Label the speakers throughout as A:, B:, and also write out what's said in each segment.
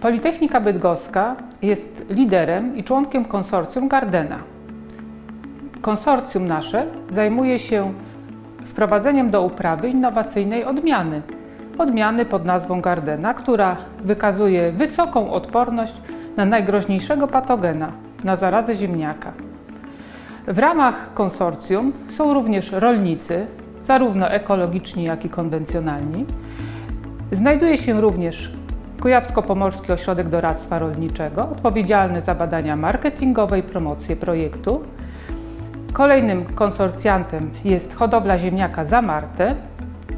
A: Politechnika Bydgoska jest liderem i członkiem konsorcjum Gardena. Konsorcjum nasze zajmuje się wprowadzeniem do uprawy innowacyjnej odmiany. Odmiany pod nazwą Gardena, która wykazuje wysoką odporność na najgroźniejszego patogena, na zarazę ziemniaka. W ramach konsorcjum są również rolnicy, zarówno ekologiczni, jak i konwencjonalni. Znajduje się również Kujawsko-Pomorski Ośrodek Doradztwa Rolniczego, odpowiedzialny za badania marketingowe i promocję projektu. Kolejnym konsorcjantem jest hodowla ziemniaka Zamarte.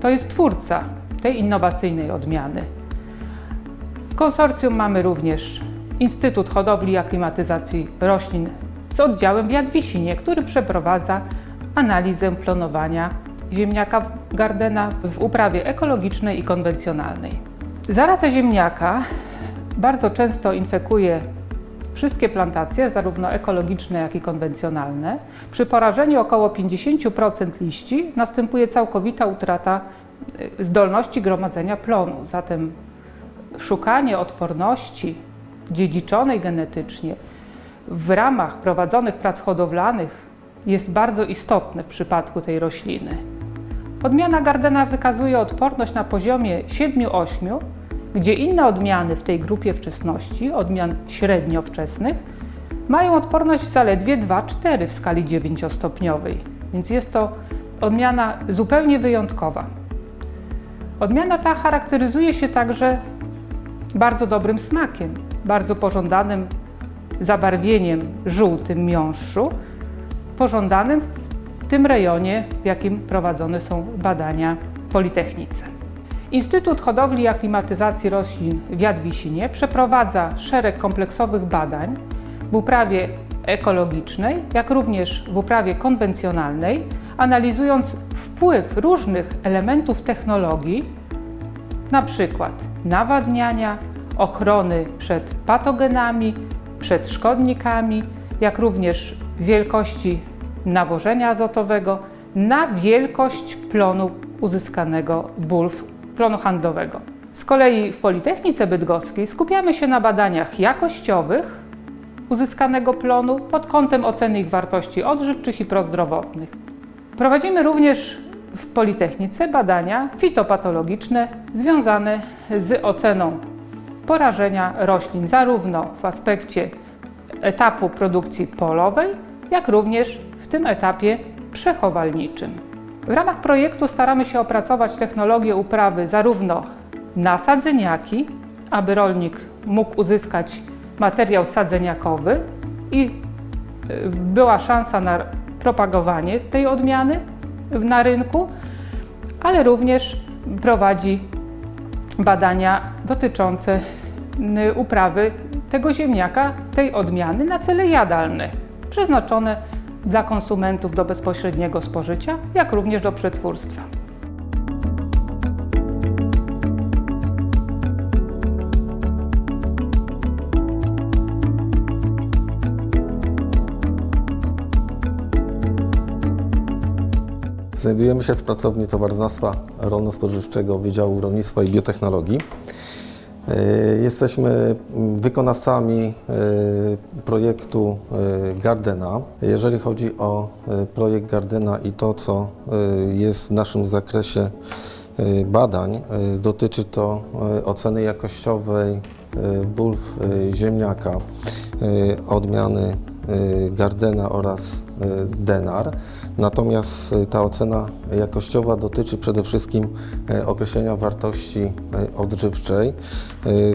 A: To jest twórca tej innowacyjnej odmiany. W konsorcjum mamy również Instytut Hodowli i Aklimatyzacji Roślin z oddziałem w Jadwisinie, który przeprowadza analizę plonowania ziemniaka Gardena w uprawie ekologicznej i konwencjonalnej. Zaraza ziemniaka bardzo często infekuje wszystkie plantacje, zarówno ekologiczne, jak i konwencjonalne. Przy porażeniu około 50% liści następuje całkowita utrata y, zdolności gromadzenia plonu. Zatem szukanie odporności dziedziczonej genetycznie w ramach prowadzonych prac hodowlanych jest bardzo istotne w przypadku tej rośliny. Odmiana Gardena wykazuje odporność na poziomie 7-8, gdzie inne odmiany w tej grupie wczesności, odmian średnio wczesnych, mają odporność zaledwie 2-4 w skali 9-stopniowej, więc jest to odmiana zupełnie wyjątkowa. Odmiana ta charakteryzuje się także bardzo dobrym smakiem, bardzo pożądanym zabarwieniem żółtym miąższu, pożądanym w tym rejonie, w jakim prowadzone są badania w Politechnice. Instytut Hodowli i Aklimatyzacji Roślin w Jadwisinie przeprowadza szereg kompleksowych badań w uprawie ekologicznej, jak również w uprawie konwencjonalnej, analizując wpływ różnych elementów technologii, na przykład nawadniania, ochrony przed patogenami, przed szkodnikami, jak również wielkości nawożenia azotowego na wielkość plonu uzyskanego bulw plonu handlowego. Z kolei w Politechnice Bydgoskiej skupiamy się na badaniach jakościowych uzyskanego plonu pod kątem oceny ich wartości odżywczych i prozdrowotnych. Prowadzimy również w Politechnice badania fitopatologiczne związane z oceną porażenia roślin zarówno w aspekcie etapu produkcji polowej, jak również w tym etapie przechowalniczym. W ramach projektu staramy się opracować technologię uprawy zarówno na sadzeniaki, aby rolnik mógł uzyskać materiał sadzeniakowy i y, była szansa na propagowanie tej odmiany na rynku, ale również prowadzi badania dotyczące y, uprawy tego ziemniaka, tej odmiany na cele jadalne, przeznaczone dla konsumentów do bezpośredniego spożycia, jak również do przetwórstwa.
B: Znajdujemy się w pracowni towarzystwa rolno-spożywczego Wydziału Rolnictwa i Biotechnologii. E, jesteśmy wykonawcami e, projektu e, Gardena. Jeżeli chodzi o projekt Gardena i to, co jest w naszym zakresie badań, dotyczy to oceny jakościowej bulw ziemniaka, odmiany Gardena oraz Denar. Natomiast e, ta ocena jakościowa dotyczy przede wszystkim e, określenia wartości e, odżywczej,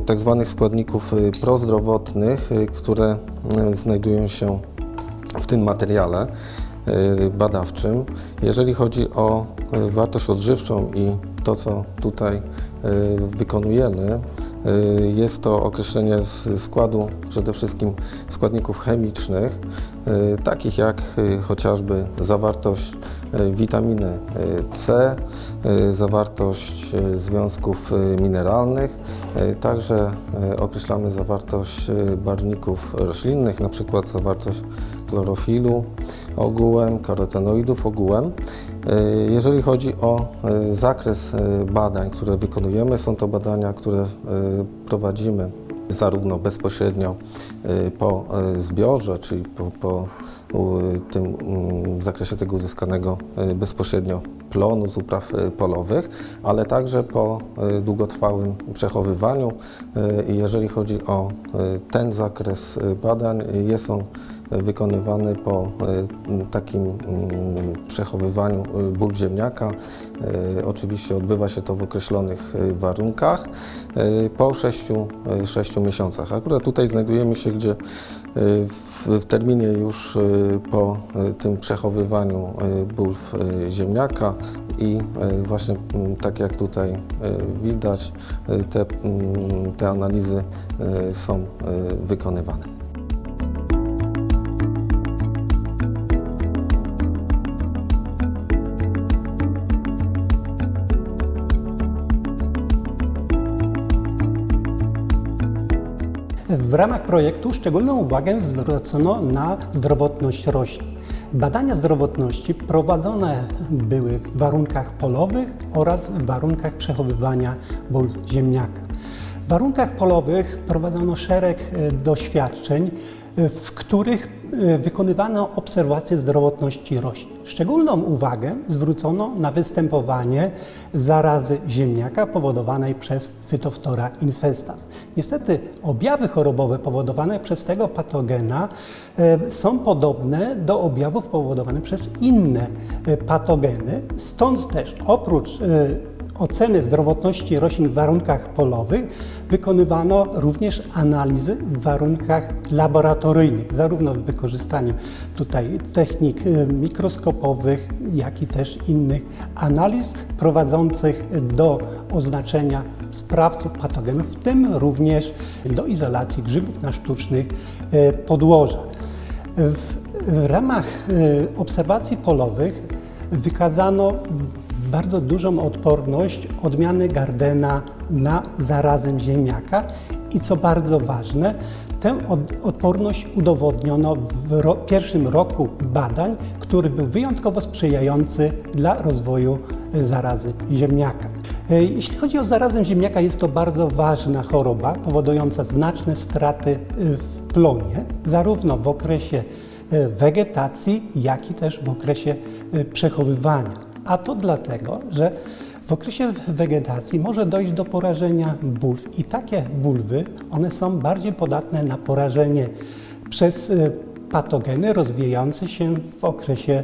B: tak zwanych składników prozdrowotnych, które znajdują się w tym materiale badawczym. Jeżeli chodzi o wartość odżywczą i to, co tutaj wykonujemy, Y, jest to określenie składu przede wszystkim składników chemicznych, y, takich jak y, chociażby zawartość witaminy C, zawartość związków mineralnych. Także określamy zawartość barwników roślinnych, przykład zawartość chlorofilu ogółem, karotenoidów ogółem. E, jeżeli chodzi o e, zakres e, badań, które wykonujemy, są to badania, które prowadzimy zarówno bezpośrednio po zbiorze, czyli po, po tym, mm, zakresie tego uzyskanego bezpośrednio plonu z upraw polowych, ale także po długotrwałym przechowywaniu. Jeżeli chodzi o ten zakres badań, jest on wykonywany po m, takim mm, przechowywaniu y, ból ziemniaka. Y, Oczywiście odbywa się to w określonych warunkach po 6, 6 miesiącach. Akurat tutaj znajdujemy się, gdzie w, terminie już po tym przechowywaniu bulw y, ziemniaka i właśnie mm, tak jak tutaj widać, te, mm, te analizy są wykonywane.
C: W ramach projektu szczególną uwagę zwrócono na zdrowotność roślin. Badania zdrowotności prowadzone były w warunkach polowych oraz w warunkach przechowywania bulw ziemniaka. W warunkach polowych prowadzono szereg e, doświadczeń, e, w których wykonywano obserwacje zdrowotności roślin. Szczególną uwagę zwrócono na występowanie zarazy ziemniaka powodowanej przez Phytophthora infestas. Niestety objawy chorobowe powodowane przez tego patogena e, są podobne do objawów powodowanych przez inne e, patogeny. Stąd też oprócz oceny zdrowotności roślin w warunkach polowych wykonywano również analizy w warunkach laboratoryjnych, zarówno w wykorzystaniu tutaj technik y, mikroskopowych, jak i też innych analiz prowadzących do oznaczenia sprawców patogenów, w tym również do izolacji grzybów na sztucznych y, podłożach. W ramach y, obserwacji polowych wykazano bardzo dużą odporność odmiany Gardena na zarazę ziemniaka i co bardzo ważne, tę od- odporność udowodniono w ro- pierwszym roku badań, który był wyjątkowo sprzyjający dla rozwoju y, zarazy ziemniaka. Y, Jeśli chodzi o zarazę ziemniaka, jest to bardzo ważna choroba powodująca znaczne straty y, w plonie, zarówno w okresie wegetacji, jak i też w okresie przechowywania. A to dlatego, że w okresie wegetacji może dojść do porażenia bulw i takie bulwy, one są bardziej podatne na porażenie przez y, patogeny rozwijające się w okresie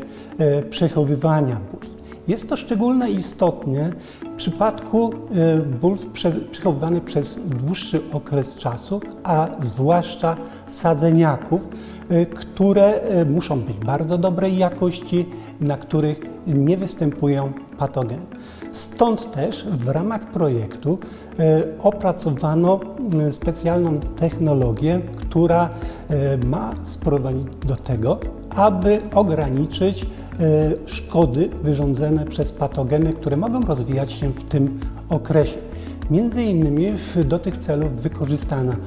C: y, przechowywania bulw. Jest to szczególnie istotne w przypadku y, bulw prze- przechowywanych przez dłuższy okres czasu, a zwłaszcza sadzeniaków, które y, muszą być bardzo dobrej jakości, na których nie występują patogeny. Stąd też w ramach projektu e, opracowano specjalną technologię, która ma sprowadzić do tego, aby ograniczyć szkody wyrządzone przez patogeny, które mogą rozwijać się w tym okresie. Między innymi do tych celów wykorzystano e,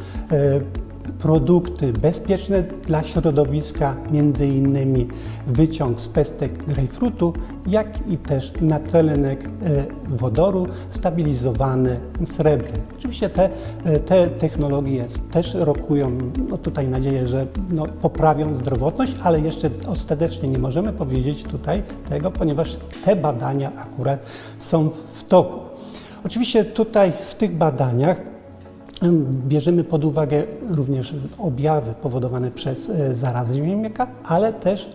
C: produkty bezpieczne dla środowiska, innymi wyciąg z pestek grejpfrutu, jak i też natlenek e, wodoru stabilizowany srebrem. Oczywiście te, e, te technologie też rokują, no tutaj nadzieję, że no, poprawią zdrowotność, ale jeszcze ostatecznie nie możemy powiedzieć tutaj tego, ponieważ te badania akurat są w toku. Oczywiście tutaj w tych badaniach Bierzemy pod uwagę również objawy powodowane przez e, zarazy ziemniaka, ale też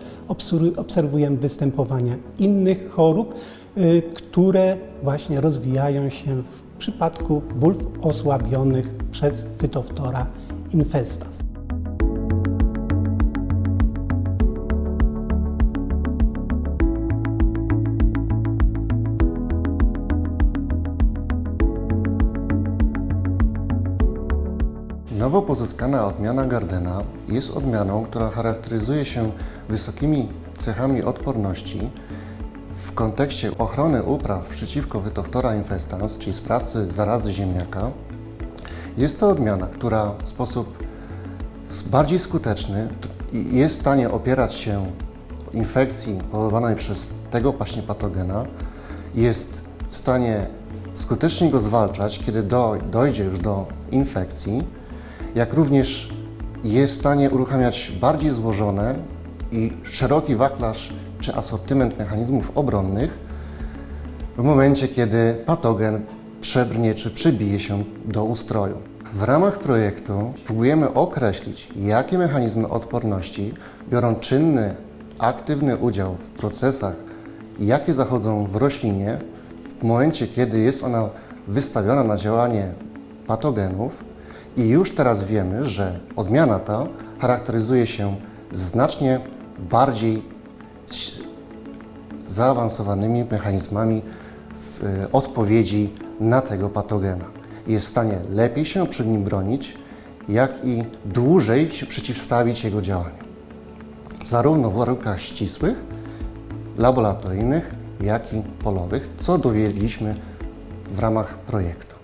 C: obserwujemy występowania innych chorób, e, które właśnie rozwijają się w przypadku bulw osłabionych przez Phytophthora infestas.
D: Nowo pozyskana odmiana Gardena jest odmianą, która charakteryzuje się wysokimi cechami odporności w kontekście ochrony upraw przeciwko Phytophthora infestans, czyli sprawcy zarazy ziemniaka. Jest to odmiana, która w sposób bardziej skuteczny jest w stanie opierać się infekcji powodowanej przez tego właśnie patogena, jest w stanie skutecznie go zwalczać, kiedy do, dojdzie już do infekcji jak również jest w stanie uruchamiać bardziej złożone i szeroki wachlarz czy asortyment mechanizmów obronnych w momencie, kiedy patogen przebrnie czy przybije się do ustroju. W ramach projektu próbujemy określić, jakie mechanizmy odporności biorą czynny, aktywny udział w procesach, jakie zachodzą w roślinie w momencie, kiedy jest ona wystawiona na działanie patogenów i już teraz wiemy, że odmiana ta charakteryzuje się znacznie bardziej zaawansowanymi mechanizmami e, odpowiedzi na tego patogena. Jest w stanie lepiej się przed nim bronić, jak i dłużej się przeciwstawić jego działaniu. Zarówno w warunkach ścisłych, laboratoryjnych, jak i polowych, co dowiedzieliśmy w ramach projektu.